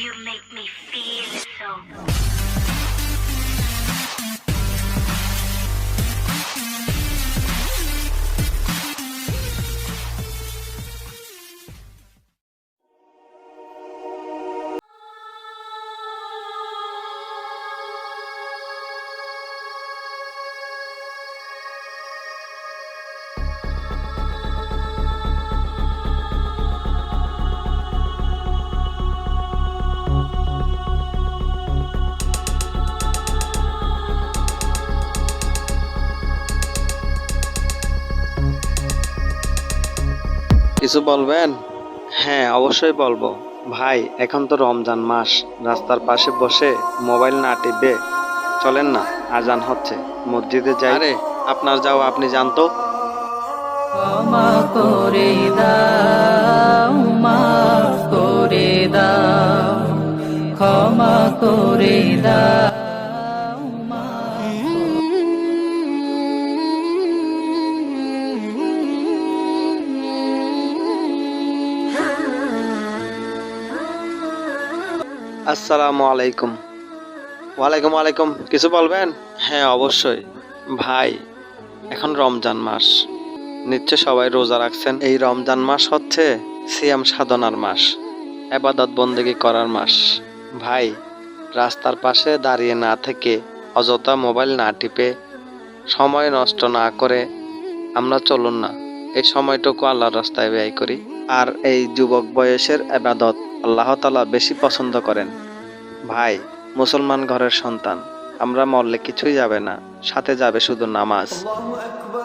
You make কিছু বলবেন? হ্যাঁ অবশ্যই বলব। ভাই এখন তো রমজান মাস। রাস্তার পাশে বসে মোবাইল না টিপে চলেন না আজান হচ্ছে। মসজিদে যাই। আরে আপনার যাও আপনি জানতো ক্ষমা করে দাও মাফ করে দাও। ক্ষমা করে দাও। আসসালামু আলাইকুম। ওয়ালাইকুম আলাইকুম কিছু বলবেন? হ্যাঁ অবশ্যই। ভাই এখন রমজান মাস। নিশ্চয় সবাই রোজা রাখছেন। এই রমজান মাস হচ্ছে সিয়াম সাধনার মাস আবাদত বন্দেগী করার মাস। ভাই রাস্তার পাশে দাঁড়িয়ে না থেকে অযথা মোবাইল না টিপে সময় নষ্ট না করে আমরা চলুন না। এই সময়টুকু আল্লাহর রাস্তায় ব্যয় করি। আর এই যুবক বয়সের আবাদত আল্লাহ তালা বেশি পছন্দ করেন। ভাই মুসলমান ঘরের সন্তান আমরা মরলে কিছুই যাবে না সাথে যাবে শুধু নামাজ।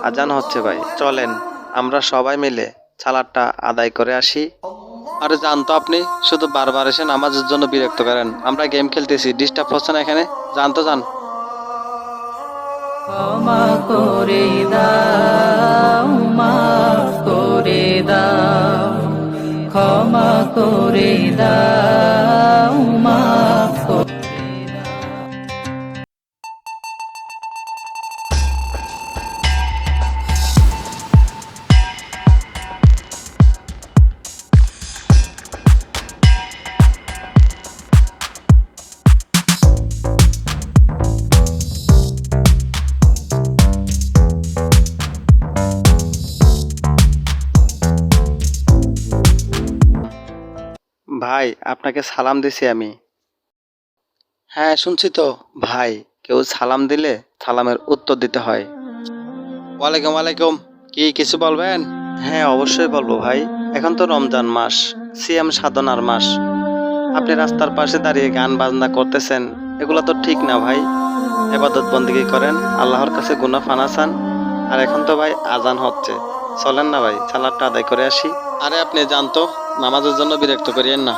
আজান হচ্ছে ভাই চলেন আমরা সবাই মিলে সালাদটা আদায় করে আসি। আর জানতো আপনি শুধু বারবার এসে নামাজের জন্য বিরক্ত করেন। আমরা গেম খেলতেছি ডিস্টার্ব হচ্ছে না এখানে? জানতো জান ক্ষমা করে দাও দাও ক্ষমা করে দাও। ভাই আপনাকে সালাম দিছি আমি। হ্যাঁ শুনছি তো। ভাই কেউ সালাম দিলে সালামের উত্তর দিতে হয়। ওয়ালাইকুম ওয়ালাইকুম কি কিছু বলবেন? হ্যাঁ অবশ্যই বলব ভাই। এখন তো রমজান মাস সিএম সাধনার মাস। আপনি রাস্তার পাশে দাঁড়িয়ে গান বাজনা করতেছেন এগুলো তো ঠিক না ভাই। এবাদত বন্দিগি করেন? আল্লাহর কাছে গুনা ফানাসান। আর এখন তো ভাই আজান হচ্ছে। চলেন না ভাই সালাদটা আদায় করে আসি। আরে আপনি জানতো নামাজের জন্য বিরক্ত করিয়েন না।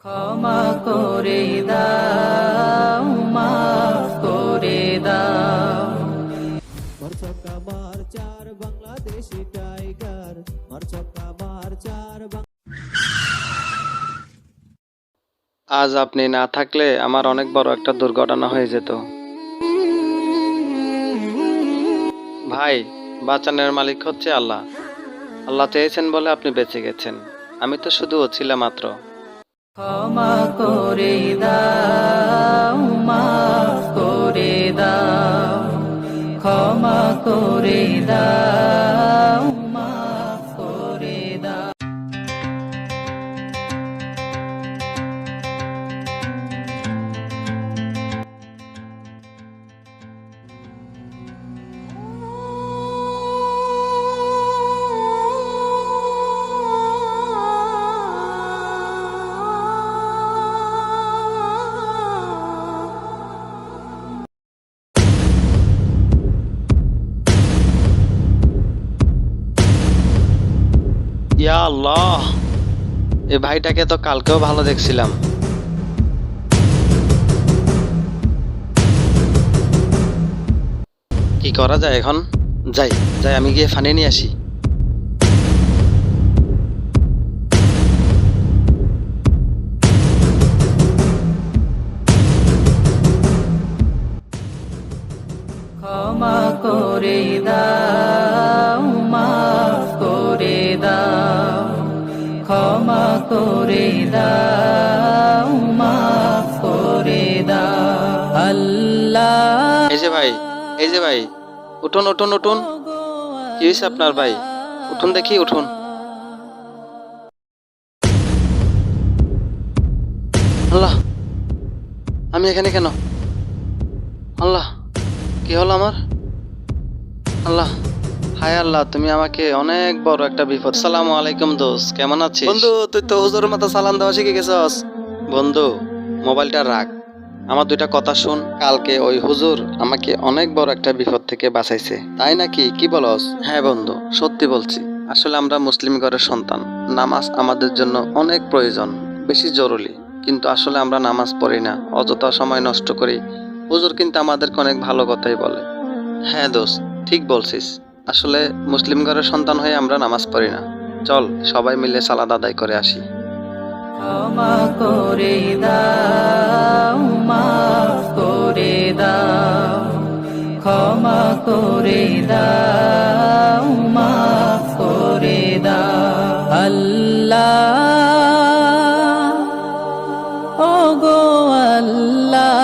ক্ষমা করে দাও মাফ করে দাও। মার চার বাংলাদেশি টাইগার। মার চার আজ আপনি না থাকলে আমার অনেক বড় একটা দুর্ঘটনা হয়ে যেত। ভাই বাঁচানোর মালিক হচ্ছে আল্লাহ। আল্লাহ চেয়েছেন বলে আপনি বেঁচে গেছেন। আমি তো শুধু ছিলাম মাত্র। ক্ষমা করে দাও মাফ করে দাও। ক্ষমা করে দাও। ইয়া এই ভাইটাকে তো কালকেও ভালো দেখছিলাম। কি করা যায় এখন? যাই যাই, আমি গিয়ে ফানি নিয়ে আসি। আল্লাহ। এই ভাই এই ভাই, উঠুন উঠুন উঠুন। কি হয়েছে আপনার ভাই? উঠুন দেখি, উঠুন। আল্লাহ, আমি এখানে কেন? আল্লাহ, কি হলো আমার? আল্লাহ হায় আল্লাহ তুমি আমাকে অনেক বড় একটা বিপদ। সালাম আলাইকুম দোস্ত কেমন আছিস? বন্ধু তুই তো হুজুরের মতো সালাম দেওয়া শিখে গেছস। বন্ধু মোবাইলটা রাখ। আমার দুইটা কথা শুন কালকে ওই হুজুর আমাকে অনেক বড় একটা বিপদ থেকে বাঁচাইছে। তাই নাকি? কি বলস? হ্যাঁ বন্ধু সত্যি বলছি। আসলে আমরা মুসলিম ঘরের সন্তান নামাজ আমাদের জন্য অনেক প্রয়োজন বেশি জরুরি। কিন্তু আসলে আমরা নামাজ পড়ি না অযথা সময় নষ্ট করি। হুজুর কিন্তু আমাদেরকে অনেক ভালো কথাই বলে। হ্যাঁ দোস্ত ঠিক বলছিস। আসলে মুসলিম ঘরের সন্তান হয়ে আমরা নামাজ পড়ি না। চল, সবাই মিলে সালাদ আদায় করে আসি। ক্ষমা করে দাও, মাফ করে দাও। আল্লাহ ও গো আল্লাহ।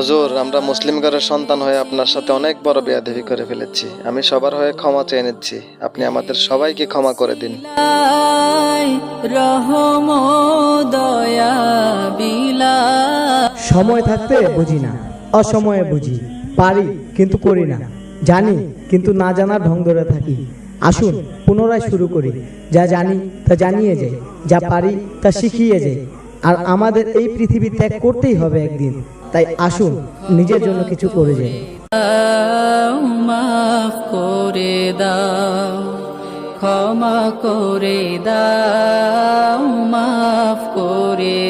হুজুর আমরা মুসলিম ঘরের সন্তান হয়ে আপনার সাথে অনেক বড় বেয়াদবি করে ফেলেছি। আমি সবার হয়ে ক্ষমা চেয়ে নিচ্ছি। আপনি আমাদের সবাইকে ক্ষমা করে দিন। রহম দয়া বিলা সময় থাকতে বুঝি না অসময়ে বুঝি। পারি কিন্তু করি না জানি কিন্তু না জানার ঢং ধরে থাকি। আসুন পুনরায় শুরু করি। যা জানি তা জানিয়ে যাই যা পারি তা শিখিয়ে যাই। আর আমাদের এই পৃথিবী ত্যাগ করতেই হবে একদিন। তাই আসুন, নিজের জন্য কিছু করে যাই। মাফ করে দাও, ক্ষমা করে দাও, মাফ করে